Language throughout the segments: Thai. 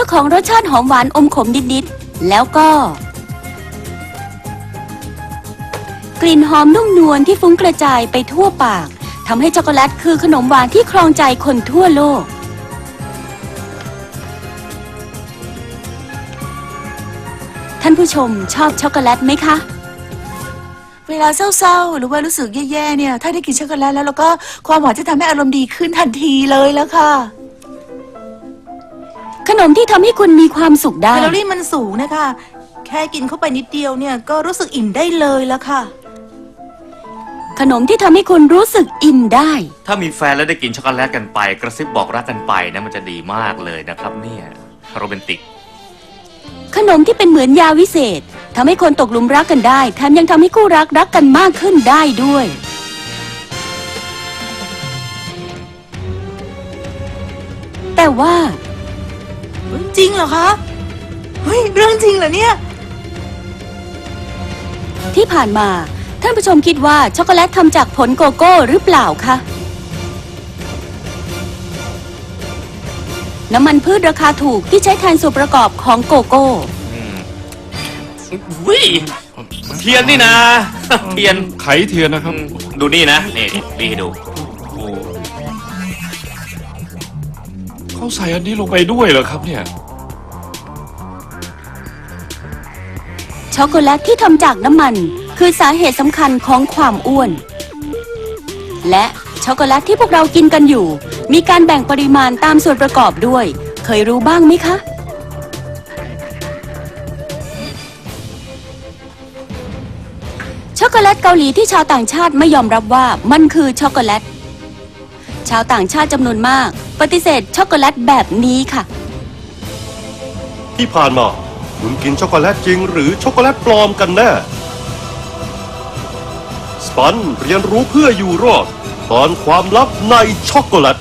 จ้าของรสชาติหอมหวานอมขมนิดๆ แล้วก็ กลิ่นหอมนุ่มนวลที่ฟุ้งกระจายไปทั่วปากทำให้ช็อกโกแลตคือขนมหวานที่ครองใจคนทั่วโลก ท่านผู้ชมชอบช็อกโกแลตไหมคะเวลาเศร้าๆ หรือว่ารู้สึกแย่ๆ เนี่ย ถ้าได้กินช็อกโกแลตแล้วแล้วก็ความหวานจะทำให้อารมณ์ดีขึ้นทันทีเลยแล้วค่ะ ขนมที่ทำให้คุณมีความสุขได้ แคลอรี่มันสูงนะคะ แค่กินเข้าไปนิดเดียวเนี่ยก็รู้สึกอิ่มได้เลยแล้วค่ะ ขนมที่ทำให้คุณรู้สึกอิ่มได้ ถ้ามีแฟนแล้วได้กินช็อกโกแลตกันไป กระซิบบอกรักกันไปนะมันจะดีมากเลยนะครับเนี่ยโรแมนติก ขนมที่เป็นเหมือนยาวิเศษทำให้คนตกหลุมรักกันได้ แถมยังทำให้คู่รักรักกันมากขึ้นได้ด้วย แต่ว่า จริงเหรอคะ เฮ้ย เรื่องจริงเหรอเนี่ย ที่ผ่านมา ท่านผู้ชมคิดว่าช็อกโกแลตทำจากผลโกโก้หรือเปล่าคะน้ำมันพืชราคาถูกที่ใช้แทนส่วนประกอบของโกโก้อืมวิเทียนนี่นะ เทียนไขเทียนนะครับอืมดูนี่นะ นี่นี่ให้ดู เขาใส่อันนี้ลงไปด้วยเหรอครับเนี่ย ช็อกโกแลตที่ทำจากน้ำมัน คือสาเหตุสำคัญของความอ้วน และช็อกโกแลตที่พวกเรากินกันอยู่ มีการแบ่งปริมาณตามส่วนประกอบด้วย เคยรู้บ้างไหมคะ ช็อกโกแลตเกาหลีที่ชาวต่างชาติไม่ยอมรับว่ามันคือช็อกโกแลต ชาวต่างชาติจำนวนมาก ปฏิเสธช็อกโกแลตแบบนี้ค่ะ ที่ผ่านมา คุณกินช็อกโกแลตจริง หรือช็อกโกแลตปลอมกันแน่ สปันเรียนรู้เพื่ออยู่รอด ตอนความลับในช็อกโกแลต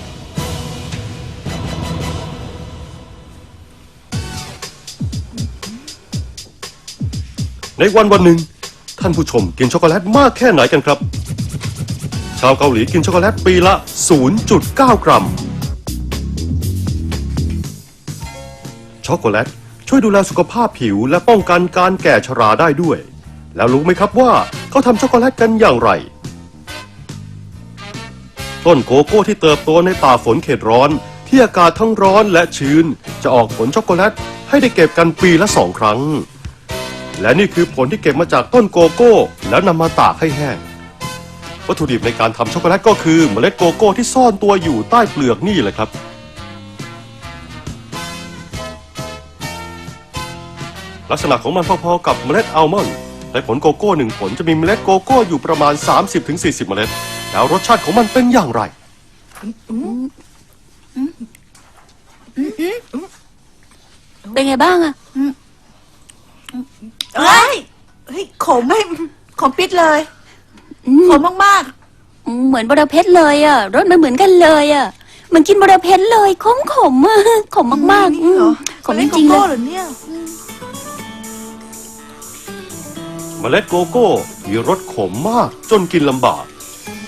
ในวันวันหนึ่ง ท่านผู้ชมกินช็อกโกแลตมากแค่ไหนกันครับ ชาวเกาหลีกินช็อกโกแลตปีละ 0.9 กรัม ช็อกโกแลตช่วยดูแลสุขภาพผิวและป้องกันการแก่ชราได้ด้วย แล้วรู้ไหมครับว่าเขาทำช็อกโกแลตกันอย่างไร ต้นโกโก้ที่เติบโตในป่าฝนเขตร้อน ที่อากาศทั้งร้อนและชื้น จะออกผลช็อกโกแลตให้ได้เก็บกันปีละสองครั้ง และนี่คือผลที่เก็บมาจากต้นโกโก้ แล้วนำมาตากให้แห้ง วัตถุดิบในการทำช็อกโกแลตก็คือเมล็ดโกโก้ที่ซ่อนตัวอยู่ใต้เปลือกนี่แหละครับ ลักษณะของมันพอๆกับเมล็ดอัลมอนด์ในผลโกโก้หนึ่งผลจะมีเมล็ดโกโก้อยู่ประมาณ 30-40 เมล็ด แล้วรสชาติของมันเป็นอย่างไร เป็นไงบ้างอะเฮ้ยเฮ้ยขมไม่ขมปิดเลยอืม ขมมากเหมือนบรเพชรเลยอะรสมันเหมือนกันเลยอะเหมือนกินบรเพชรเลยขมขมๆอะขมๆมากนี่ๆอืเหรมอขมจริงๆโกเลโก้ยเหรอเนี่ยเมล็ดโกโก้ มีรสขมมากจนกินลำบาก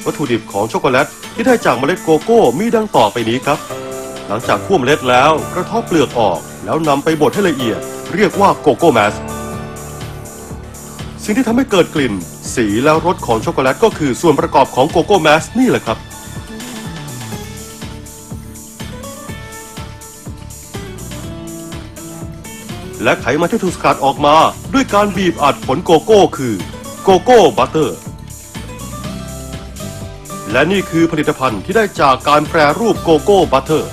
วัตถุดิบของช็อกโกแลตที่ได้จากเมล็ดโกโก้มีดังต่อไปนี้ครับ หลังจากคั่วเมล็ดแล้วกระเทบเปลือกออกแล้วนำไปบดให้ละเอียด เรียกว่าโกโก้แมสสิ่งที่ทำให้เกิดกลิ่น สีและรสของช็อกโกแลตก็คือส่วนประกอบของโกโก้แมสนี่แหละครับ และไขมันที่ถูกสกัดออกมาด้วยการบีบอัดผลโกโก้คือโกโก้บัตเตอร์ และนี่คือผลิตภัณฑ์ที่ได้จากการแปรรูปโกโก้บัตเตอร์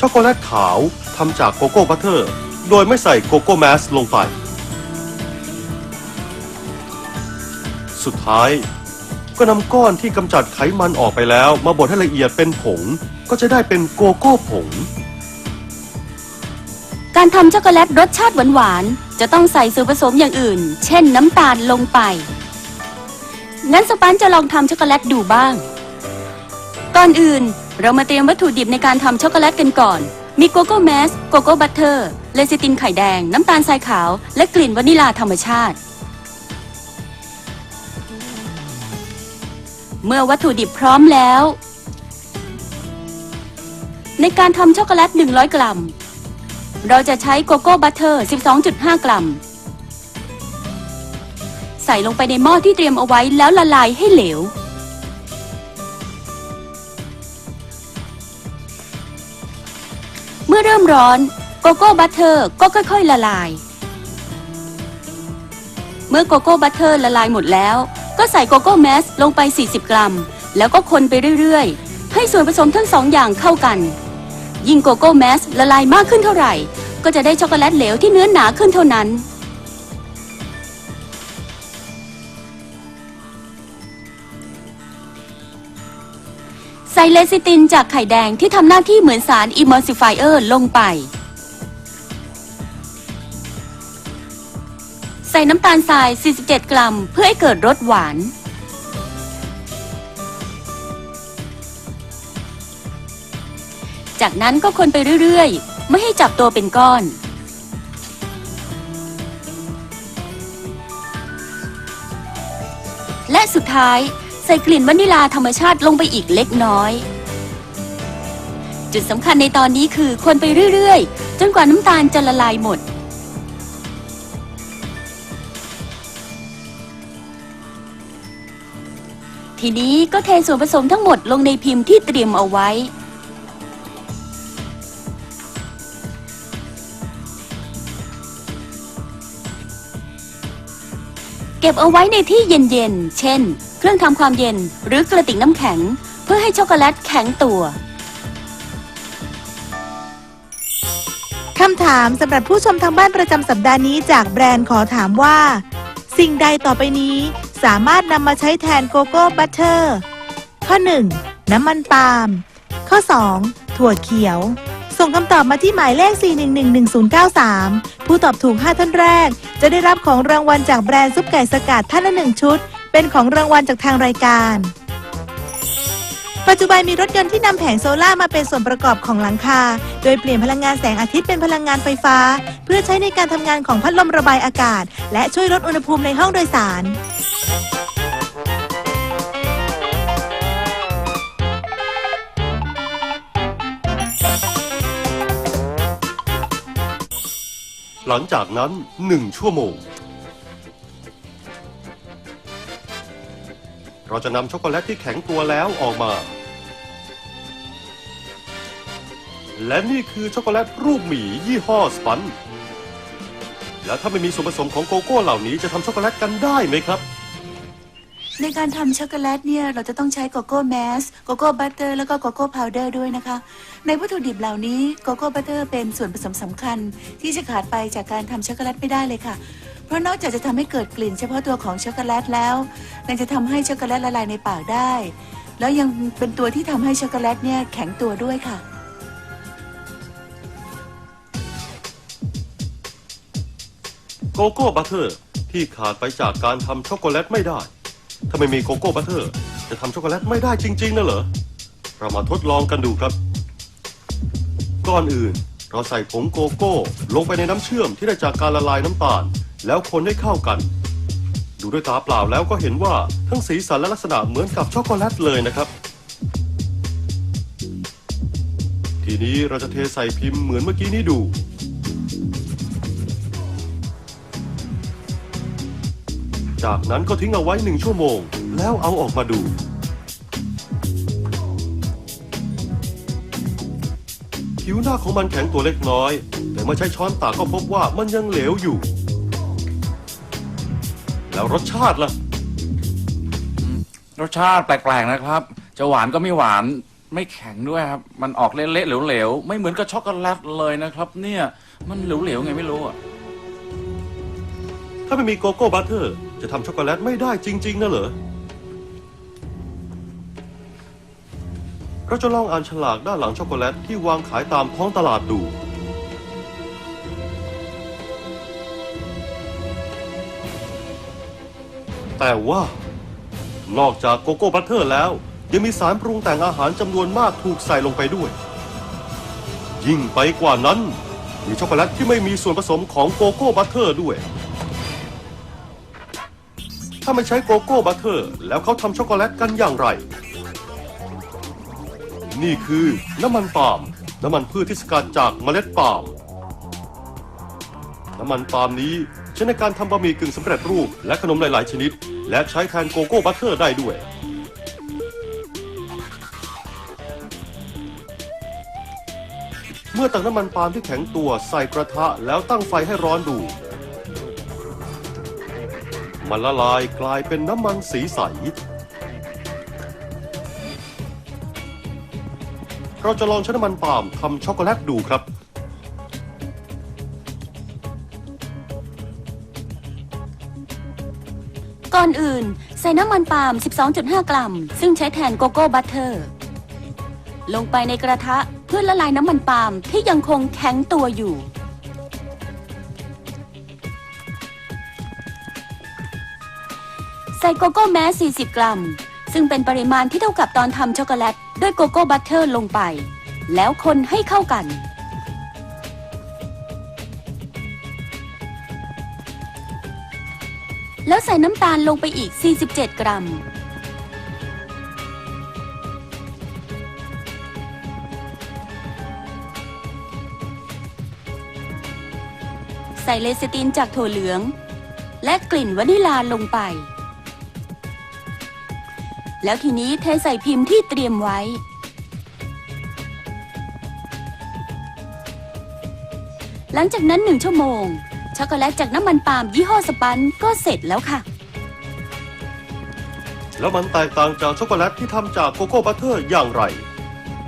ช็อกโกแลตขาวทำจากโกโก้บัตเตอร์ โดยไม่ใส่โกโก้แมสลงไป สุดท้าย ก็นำก้อนที่กำจัดไขมันออกไปแล้ว มาบดให้ละเอียดเป็นผง ก็จะได้เป็นโกโก้ผง การทำช็อกโกแลตรสชาติหวานๆ จะต้องใส่ส่วนผสมอย่างอื่น เช่นน้ำตาลลงไป งั้นสปันจะลองทำช็อกโกแลตดูบ้าง ก่อนอื่นเรามาเตรียมวัตถุดิบในการทำช็อกโกแลตกันก่อน มีโกโก้แมส โกโก้บัตเตอร์ เลซิตินไข่แดง น้ำตาลทรายขาว และกลิ่นวานิลาธรรมชาติ เมื่อวัตถุดิบพร้อมแล้ว ในการทำช็อกโกแลต 100 กรัม เราจะใช้โกโก้บัตเตอร์ 12.5 กรัม ใส่ลงไปในหม้อที่เตรียมเอาไว้แล้วละลายให้เหลว อเริ่มร้อน โกโก้บัตเตอร์ก็ค่อย ๆ ละลาย เมื่อโกโก้บัตเตอร์ละลายหมดแล้ว ก็ใส่โกโก้แมสลงไป 40 กรัม แล้วก็คนไปเรื่อย ๆ ให้ส่วนผสมทั้งสองอย่างเข้ากัน ยิ่งโกโก้แมสละลายมากขึ้นเท่าไหร่ ก็จะได้ช็อกโกแลตเหลวที่เนื้อหนาขึ้นเท่านั้น ใส่เลซิตินจากไข่แดงที่ทำหน้าที่เหมือนสาร Emulsifier ลงไป ใส่น้ำตาลทราย 47 กรัม เพื่อให้เกิดรสหวาน จากนั้นก็คนไปเรื่อยๆ ไม่ให้จับตัวเป็นก้อนและสุดท้าย ส่กลิ่นวานิลาธรรมชาติลงไปอีกเล็กน้อย จุดสำคัญในตอนนี้คือคนไปเรื่อยๆ จนกว่าน้ำตาลจะละลายหมด ทีนี้ก็เทส่วนผสมทั้งหมดลงในพิมพ์ที่เตรียมเอาไว้เก็บเอาไว้ในที่เย็นๆ เช่น เครื่องทำความเย็นหรือกระติกน้ำแข็ง เพื่อให้ช็อกโกแลตแข็งตัวคำถามสำหรับผู้ชมทางบ้านประจำสัปดาห์นี้จากแบรนด์ขอถามว่า สิ่งใดต่อไปนี้สามารถนำมาใช้แทนโกโก้บัตเตอร์ ข้อ 1. น้ำมันปาล์ม ข้อ 2. ถั่วเขียว ส่งคำตอบมาที่หมายเลข 4111093 ผู้ตอบถูก 5 ท่านแรก จะได้รับของรางวัลจากแบรนด์ซุปไก่สกัดท่านละหนึ่งชุด เป็นของรางวัลจากทางรายการ ปัจจุบันมีรถยนต์ที่นำแผงโซล่าร์มาเป็นส่วนประกอบของหลังคา โดยเปลี่ยนพลังงานแสงอาทิตย์เป็นพลังงานไฟฟ้า เพื่อใช้ในการทำงานของพัดลมระบายอากาศ และช่วยลดอุณหภูมิในห้องโดยสาร หลังจากนั้นหนึ่งชั่วโมง เราจะนำช็อกโกแลตที่แข็งตัวแล้วออกมา และนี่คือช็อกโกแลตรูปหมียี่ห้อสปัน แล้วถ้าไม่มีส่วนผสมของโกโก้เหล่านี้จะทำช็อกโกแลตกันได้ไหมครับ ในการทำช็อกโกแลตเนี่ย เราจะต้องใช้โกโก้แมส โกโก้บัตเตอร์ แล้วก็โกโก้พาวเดอร์ด้วยนะคะ ในวัตถุดิบเหล่านี้โกโก้บัตเตอร์เป็นส่วนผสมสำคัญ ที่จะขาดไปจากการทำช็อกโกแลตไม่ได้เลยค่ะ เพราะนอกจากจะทำให้เกิดกลิ่นเฉพาะตัวของช็อกโกแลตแล้วยังจะทำให้ช็อกโกแลตละลายในปากได้ แล้วยังเป็นตัวที่ทำให้ช็อกโกแลตเนี่ยแข็งตัวด้วยค่ะ โกโก้บัตเตอร์ที่ขาดไปจากการทำช็อกโกแลตไม่ได้ ถ้าไม่มีโกโก้บัตเตอร์ จะทำช็อกโกแลตไม่ได้จริงๆนะเหรอ เรามาทดลองกันดูครับ ก่อนอื่น เราใส่ผงโกโก้ ลงไปในน้ำเชื่อมที่ได้จากการละลายน้ำตาล แล้วคนให้เข้ากัน ดูด้วยตาเปล่าแล้วก็เห็นว่าทั้งสีสันและลักษณะเหมือนกับช็อกโกแลตเลยนะครับ ทีนี้เราจะเทใส่พิมพ์เหมือนเมื่อกี้นี้ดู จากนั้นก็ทิ้งเอาไว้หนึ่งชั่วโมง แล้วเอาออกมาดูผิวหน้าของมันแข็งตัวเล็กน้อย แต่เมื่อใช้ช้อนตากก็พบว่ามันยังเหลวอยู่ แล้วรสชาติล่ะ รสชาติแปลกๆนะครับ จะหวานก็ไม่หวานไม่แข็งด้วยครับ มันออกเละๆเหลวๆ ไม่เหมือนกับช็อกโกแลตเลยนะครับ เนี่ย มันเหลวๆไงไม่รู้อะถ้าไม่มีโกโก้บัตเตอร์ จะทำช็อกโกแลตไม่ได้จริง ๆนะเหรอ เราจะลองอ่านฉลากด้านหลังช็อกโกแลตที่วางขายตามท้องตลาดดู แต่ว่า นอกจากโกโก้บัตเตอร์แล้ว ยังมีสารปรุงแต่งอาหารจำนวนมากถูกใส่ลงไปด้วย ยิ่งไปกว่านั้น มีช็อกโกแลตที่ไม่มีส่วนผสมของโกโก้บัตเตอร์ด้วย ถ้าไม่ใช้โกโก้บัตเตอร์ แล้วเขาทำช็อกโกแลตกันอย่างไร นี่คือน้ำมันปาล์มน้ำมันพืชที่สกัดจากเมล็ดปาล์มน้ำมันปาล์มนี้ใช้ในการทำบะหมี่กึ่งสำเร็จรูปและขนมหลาย ๆ ชนิด และใช้แทนโกโก้บัตเตอร์ได้ด้วย เมื่อตักน้ำมันปาล์มที่แข็งตัวใส่กระทะแล้วตั้งไฟให้ร้อนดู มันละลายกลายเป็นน้ำมันสีใส เราจะลองใช้น้ำมันปาล์มทำช็อกโกแลตดูครับ ก่อนอื่น ใส่น้ำมันปาล์ม 12.5 กรัม ซึ่งใช้แทนโกโก้บัตเตอร์ ลงไปในกระทะเพื่อละลายน้ำมันปาล์มที่ยังคงแข็งตัวอยู่ ใส่โกโก้แมส40 กรัม ซึ่งเป็นปริมาณที่เท่ากับตอนทำช็อกโกแลต ด้วยโกโก้บัตเตอร์ลงไป แล้วคนให้เข้ากัน แล้วใส่น้ำตาลลงไปอีก 47 กรัม ใส่เลซิตินจากถั่วเหลือง และกลิ่นวานิลาลงไป แล้วทีนี้เทใส่พิมพ์ที่เตรียมไว้ หลังจากนั้นหนึ่งชั่วโมง ช็อกโกแลตจากน้ำมันปาล์มยี่ห้อสปันก็เสร็จแล้วค่ะ แล้วมันแตกต่างจากช็อกโกแลตที่ทำจากโกโก้บัตเตอร์อย่างไร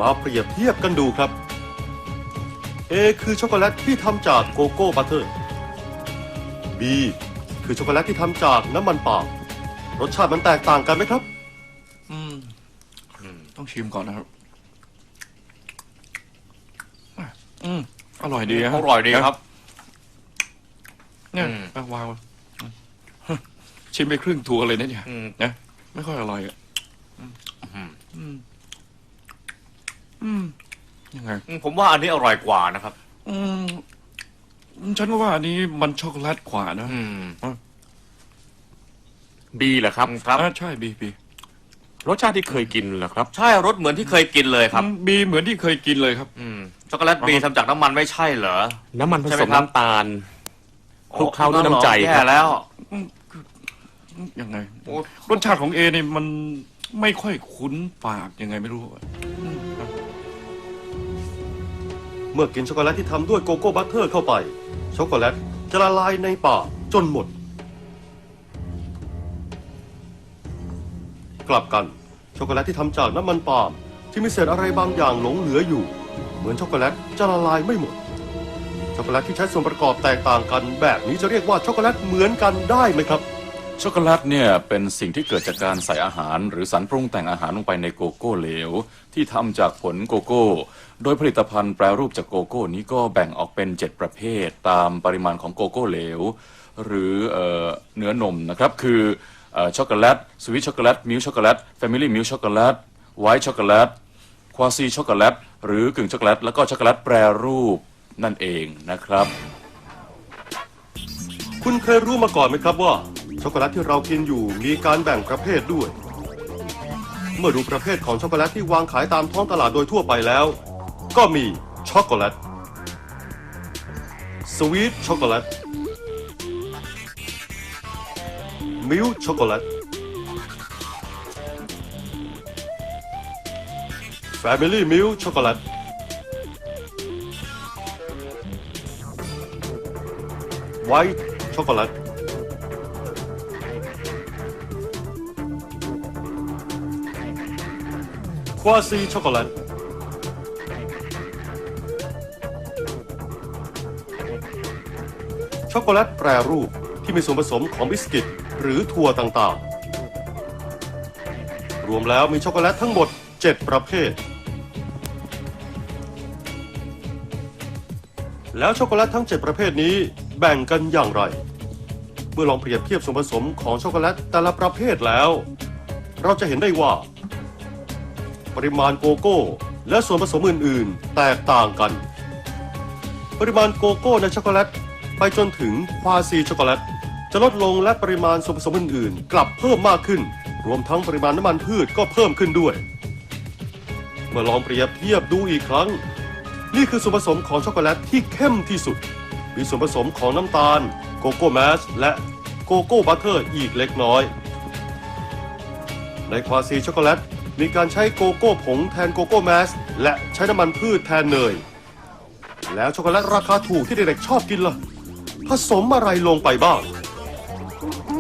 มาเปรียบเทียบกันดูครับ A คือช็อกโกแลตที่ทำจากโกโก้บัตเตอร์ B คือช็อกโกแลตที่ทำจากน้ำมันปาล์มรสชาติมันแตกต่างกันไหมครับ อืม ต้องชิมก่อนนะครับอะอืม อร่อยดีฮะ อร่อยดีครับ เนี่ยอืม อะวางไว้อืมชิมไปครึ่งทัวเลยนะเนี่ยอืมนะไม่ค่อยอร่อยอะอืมอืม อืมยังไง อืมผมว่าอันนี้อร่อยกว่านะครับ อืม ฉันว่าอันนี้มันช็อกโกแลตกว่านะ อืมบีเหรอครับ ครับ อะใช่บีบีรสชาติที่เคยกินเหรอครับ ใช่รสเหมือนที่เคยกินเลยครับอืมบีเหมือนที่เคยกินเลยครับ อืมช็อกโกแลตบีทำจากน้ำมันไม่ใช่เหรอ น้ำมันผใช่ไหสมมครับ น้ำตาล คลุกเคล้าด้วยน้ำใจแย่ครับแล้ว ยังไงโอ้รสชาติของเอเนี่ยมันไม่ค่อยคุ้นปากยังไงไม่รู้อะเมื่อกินช็อกโกแลตที่ทำด้วยโกโก้บัตเตอร์เข้าไป ช็อกโกแลตจะละลายในปากจนหมด กลับกันช็อกโกแลตที่ทำจากน้ำมันปาล์มที่มีเศษอะไรบางอย่างหลงเหลืออยู่ เหมือนช็อกโกแลตจะละลายไม่หมด ช็อกโกแลตที่ใช้ส่วนประกอบแตกต่างกันแบบนี้จะเรียกว่าช็อกโกแลตเหมือนกันได้ไหมครับ ช็อกโกแลตเนี่ยเป็นสิ่งที่เกิดจากการใส่อาหาร หรือสารปรุงแต่งอาหารลงไปในโกโก้เหลว ที่ทำจากผลโกโก้ โดยผลิตภัณฑ์แปรรูปจากโกโก้นี้ก็แบ่งออกเป็น 7 ประเภท ตามปริมาณของโกโก้เหลว หรือเอ่อเนื้อนมนะครับคือเอ่อช็อกโกแลตสวีทช็อกโกแลตมิลช็อกโกแลตแฟมิลี่มิลช็อกโกแลตไวท์ช็อกโกแลต ควาซีช็อกโกแลตหรือกึ่งช็อกโกแลตแล้วก็ช็อกโกแลตแปรรูป นั่นเองนะครับ คุณเคยรู้มาก่อนไหมครับว่า ช็อกโกแลตที่เรากินอยู่มีการแบ่งประเภทด้วย เมื่อดูประเภทของช็อกโกแลตที่วางขายตามท้องตลาดโดยทั่วไปแล้ว ก็มีช็อกโกแลตสวีทช็อกโกแลตมิลช็อกโกแลตแฟมิลี่มิลช็อกโกแลต ไวท์ช็อกโกแลตควาซีช็อกโกแลตช็อกโกแลตแปรรูปที่มีส่วนผสมของบิสกิตหรือถั่วต่างๆ รวมแล้วมีช็อกโกแลตทั้งหมด 7 ประเภท แล้วช็อกโกแลตทั้ง 7 ประเภทนี้ แบ่งกันอย่างไร เมื่อลองเปรียบเทียบส่วนผสมของช็อกโกแลตแต่ละประเภทแล้ว เราจะเห็นได้ว่า ปริมาณโกโก้ และส่วนผสมอื่นๆ แตกต่างกัน ปริมาณโกโก้ในช็อกโกแลตไปจนถึงควาซีช็อกโกแลตจะลดลงและปริมาณส่วนผสมอื่นๆ กลับเพิ่มมากขึ้น รวมทั้งปริมาณน้ำมันพืชก็เพิ่มขึ้นด้วย เมื่อลองเปรียบเทียบดูอีกครั้ง นี่คือส่วนผสมของช็อกโกแลตที่เข้มที่สุด มีส่วนผสมของน้ำตาล โกโก้แมสและโกโก้บัตเตอร์อีกเล็กน้อย ในควาซีช็อกโกแลตมีการใช้โกโก้ผงแทนโกโก้แมสและใช้น้ำมันพืชแทนเนย แล้วช็อกโกแลตราคาถูกที่เด็กๆชอบกินล่ะ ผสมอะไรลงไปบ้าง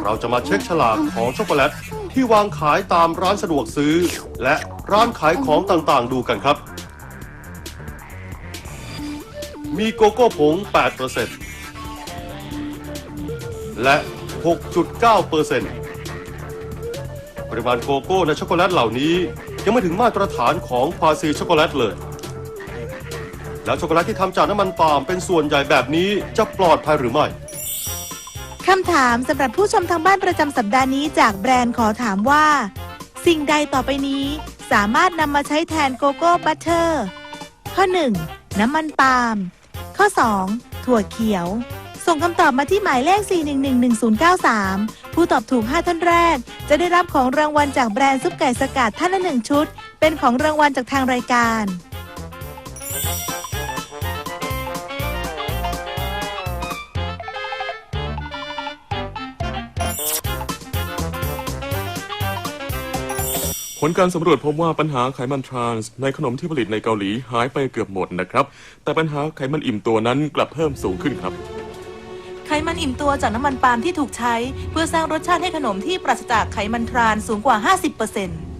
เราจะมาเช็คฉลากของช็อกโกแลตที่วางขายตามร้านสะดวกซื้อ และร้านขายของต่างๆ ดูกันครับ มีโกโก้ผง 8%และ 6.9%ปริมาณโกโก้ในช็อกโกแลตเหล่านี้ยังไม่ถึงมาตรฐานของควาซีช็อกโกแลตเลย แล้วช็อกโกแลตที่ทำจากน้ำมันปาล์มเป็นส่วนใหญ่แบบนี้จะปลอดภัยหรือไม่คำถามสำหรับผู้ชมทางบ้านประจำสัปดาห์นี้จากแบรนด์ขอถามว่า สิ่งใดต่อไปนี้สามารถนำมาใช้แทนโกโก้บัตเตอร์ ข้อ 1. น้ำมันปาล์ม ข้อ 2. ถั่วเขียว ส่งคำตอบมาที่หมายเลข 4111093 ผู้ตอบถูก 5 ท่านแรก จะได้รับของรางวัลจากแบรนด์ซุปไก่สกัดท่านละหนึ่งชุด เป็นของรางวัลจากทางรายการ ผลการสำรวจพบว่าปัญหาไขมันทรานส์ในขนมที่ผลิตในเกาหลีหายไปเกือบหมดนะครับ แต่ปัญหาไขมันอิ่มตัวนั้นกลับเพิ่มสูงขึ้นครับ ไขมันอิ่มตัวจากน้ำมันปาล์มที่ถูกใช้ เพื่อสร้างรสชาติให้ขนมที่ปราศจากไขมันทรานสูงกว่า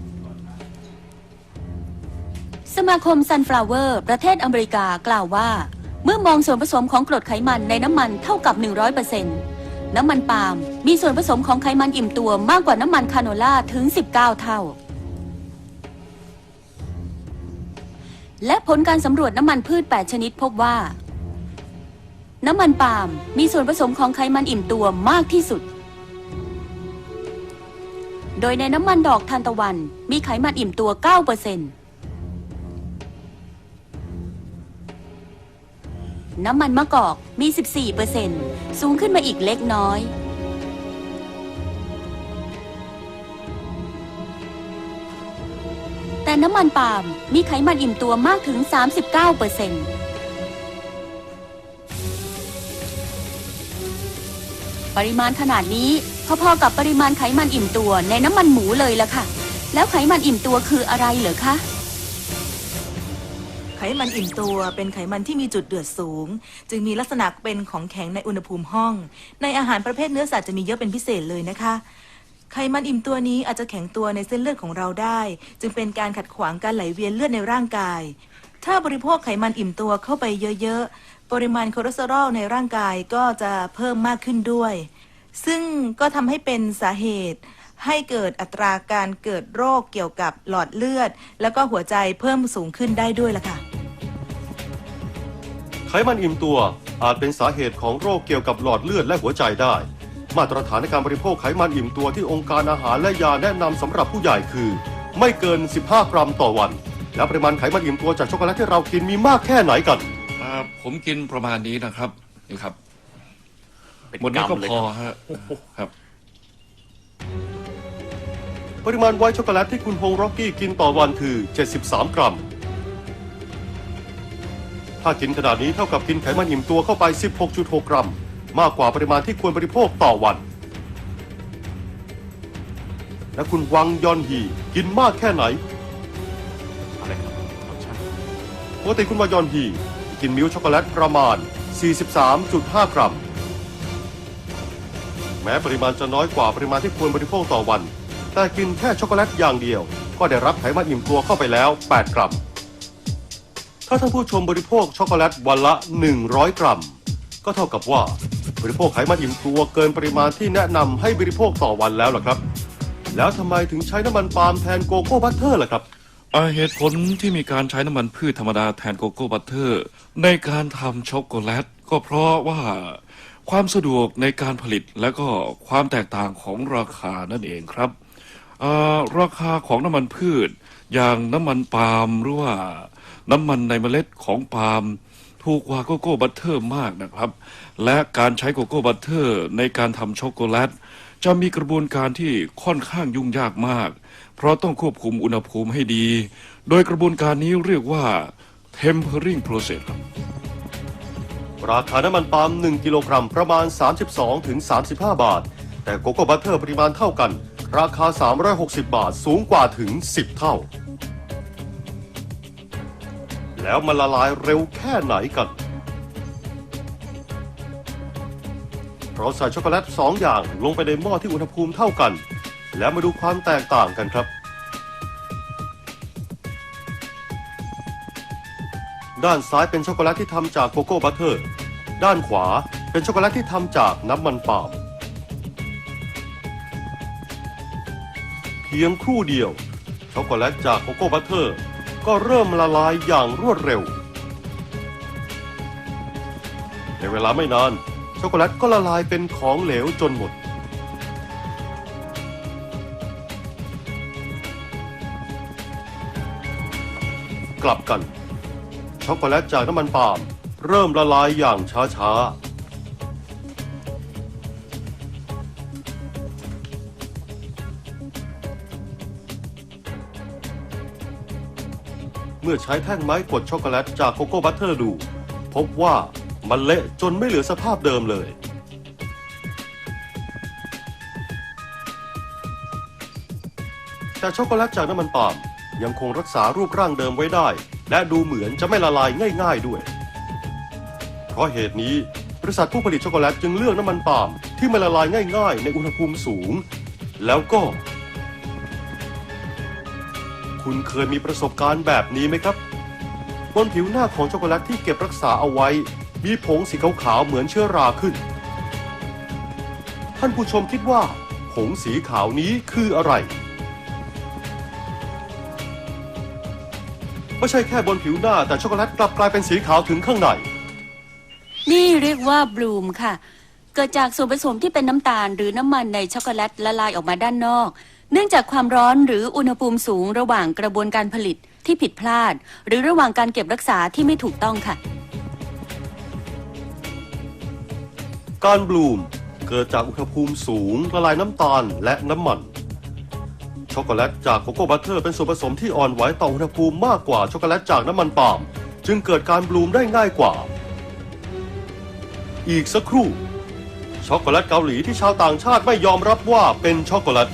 50%สมาคมซันฟลาวเวอร์ ประเทศอเมริกากล่าวว่า เมื่อมองส่วนผสมของกรดไขมันในน้ำมันเท่ากับ 100%น้ำมันปาล์มมีส่วนผสมของไขมันอิ่มตัวมากกว่าน้ำมันคาโนล่าถึง 19 เท่า และผลการสำรวจน้ำมันพืช 8 ชนิดพบว่า น้ำมันปาล์มมีส่วนผสมของไขมันอิ่มตัวมากที่สุด โดยในน้ำมันดอกทานตะวัน มีไขมันอิ่มตัว 9%น้ำมันมะกอกมี 14%สูงขึ้นมาอีกเล็กน้อย น้ำมันปาล์มมีไขมันอิ่มตัวมากถึง 39%ปริมาณขนาดนี้พอๆกับปริมาณไขมันอิ่มตัวในน้ำมันหมูเลยล่ะค่ะ แล้วไขมันอิ่มตัวคืออะไรเหรอคะไขมันอิ่มตัวเป็นไขมันที่มีจุดเดือดสูง จึงมีลักษณะเป็นของแข็งในอุณหภูมิห้อง ในอาหารประเภทเนื้อสัตว์จะมีเยอะเป็นพิเศษเลยนะคะ ไขมันอิ่มตัวนี้อาจจะแข็งตัวในเส้นเลือดของเราได้ จึงเป็นการขัดขวางการไหลเวียนเลือดในร่างกาย ถ้าบริโภคไขมันอิ่มตัวเข้าไปเยอะๆ ปริมาณคอเลสเตอรอลในร่างกายก็จะเพิ่มมากขึ้นด้วย ซึ่งก็ทำให้เป็นสาเหตุ ให้เกิดอัตราการเกิดโรคเกี่ยวกับหลอดเลือด แล้วก็หัวใจเพิ่มสูงขึ้นได้ด้วยล่ะค่ะ ไขมันอิ่มตัวอาจเป็นสาเหตุของโรคเกี่ยวกับหลอดเลือดและหัวใจได้ มาตรฐานในการบริโภคไขมันอิ่มตัวที่องค์การอาหารและยาแนะนำสำหรับผู้ใหญ่คือ ไม่เกิน 15 กรัมต่อวัน และปริมาณไขมันอิ่มตัวจากช็อกโกแลตที่เรากินมีมากแค่ไหนกัน อ่าผมกินประมาณนี้นะครับนี่ครับเป็นหมดนี้ก็ำเลยพอครับฮะครับ ปริมาณไวท์ช็อกโกแลตที่คุณพงษ์ร็อกกี้กินต่อวันคือ 73 กรัม ถ้ากินขนาดนี้เท่ากับกินไขมันอิ่มตัวเข้าไป 16.6 กรัม มากกว่าปริมาณที่ควรบริโภคต่อวัน และคุณวังยอนฮีกินมากแค่ไหนอะไรครับรสชาติปกติคุณวายอนฮีกินมิลช็อกโกแลตประมาณ 43.5 กรัม แม้ปริมาณจะน้อยกว่าปริมาณที่ควรบริโภคต่อวัน แต่กินแค่ช็อกโกแลตอย่างเดียว ก็ได้รับไขมันอิ่มตัวเข้าไปแล้ว 8 กรัม ถ้าท่านผู้ชมบริโภคช็อกโกแลตวันละ 100 กรัม ก็เท่ากับว่า บริโภคไขมันอิ่มตัวเกินปริมาณที่แนะนำให้บริโภคต่อวันแล้วล่ะครับ แล้วทำไมถึงใช้น้ำมันปาล์มแทนโกโก้บัตเตอร์ล่ะครับ อ่าเหตุผลที่มีการใช้น้ำมันพืชธรรมดาแทนโกโก้บัตเตอร์ ในการทำช็อกโกแลต ก็เพราะว่าความสะดวกในการผลิตและก็ความแตกต่างของราคานั่นเองครับอ่าราคาของน้ำมันพืช อย่างน้ำมันปาล์มหรือว่าน้ำมันในเมล็ดของปาล์ม ถูกกว่าโกโก้บัตเตอร์มากนะครับ และการใช้โกโก้บัตเตอร์ ในการทำช็อกโกแลตจะมีกระบวนการที่ค่อนข้างยุ่งยากมาก เพราะต้องควบคุมอุณหภูมิให้ดี โดยกระบวนการนี้เรียกว่า tempering process ครับราคาน้ำมันปาล์ม1กิโลกรัมประมาณ 32ถึง35 บาท แต่โกโก้บัตเตอร์ปริมาณเท่ากัน ราคา 360 บาทสูงกว่าถึง 10 เท่า แล้วมันละลายเร็วแค่ไหนกัน เราใส่ช็อกโกแลต2อย่างลงไปในหม้อที่อุณหภูมิเท่ากัน แล้วมาดูความแตกต่างกันครับ ด้านซ้ายเป็นช็อกโกแลตที่ทำจากโกโก้บัตเตอร์ ด้านขวาเป็นช็อกโกแลตที่ทำจากน้ำมันปาล์มเพียงครู่เดียวช็อกโกแลตจากโกโก้บัตเตอร์ ก็เริ่มละลายอย่างรวดเร็ว ในเวลาไม่นาน ช็อกโกแลตก็ละลายเป็นของเหลวจนหมด กลับกัน ช็อกโกแลตจากน้ำมันปาล์มเริ่มละลายอย่างช้าๆ เมื่อใช้แท่งไม้กดช็อกโกแลตจากโกโก้บัตเตอร์ดู พบว่ามันเละจนไม่เหลือสภาพเดิมเลย แต่ช็อกโกแลตจากน้ำมันปาล์มยังคงรักษารูปร่างเดิมไว้ได้ และดูเหมือนจะไม่ละลายง่าย ๆด้วย เพราะเหตุนี้บริษัทผู้ผลิตช็อกโกแลตจึงเลือกน้ำมันปาล์มที่ไม่ละลายง่าย ๆ ในอุณหภูมิสูง แล้วก็ คุณเคยมีประสบการณ์แบบนี้ไหมครับ บนผิวหน้าของช็อกโกแลตที่เก็บรักษาเอาไว้ มีผงสีขาวๆเหมือนเชื้อราขึ้น ท่านผู้ชมคิดว่า ผงสีขาวนี้คืออะไรไม่ใช่แค่บนผิวหน้าแต่ช็อกโกแลตกลับกลายเป็นสีขาวถึงข้างใน นี่เรียกว่าบลูมค่ะ เกิดจากส่วนผสมที่เป็นน้ำตาลหรือน้ำมันในช็อกโกแลตละลายออกมาด้านนอก เนื่องจากความร้อนหรืออุณหภูมิสูงระหว่างกระบวนการผลิตที่ผิดพลาด หรือระหว่างการเก็บรักษาที่ไม่ถูกต้องค่ะ การบลูมเกิดจากอุณหภูมิสูงละลายน้ำตาลและน้ำมัน ช็อกโกแลตจากโกโก้บัตเตอร์เป็นส่วนผสมที่อ่อนไหวต่ออุณหภูมิมากกว่าช็อกโกแลตจากน้ำมันปาล์มจึงเกิดการบลูมได้ง่ายกว่า อีกสักครู่ ช็อกโกแลตเกาหลีที่ชาวต่างชาติไม่ยอมรับว่าเป็นช็อกโกแลต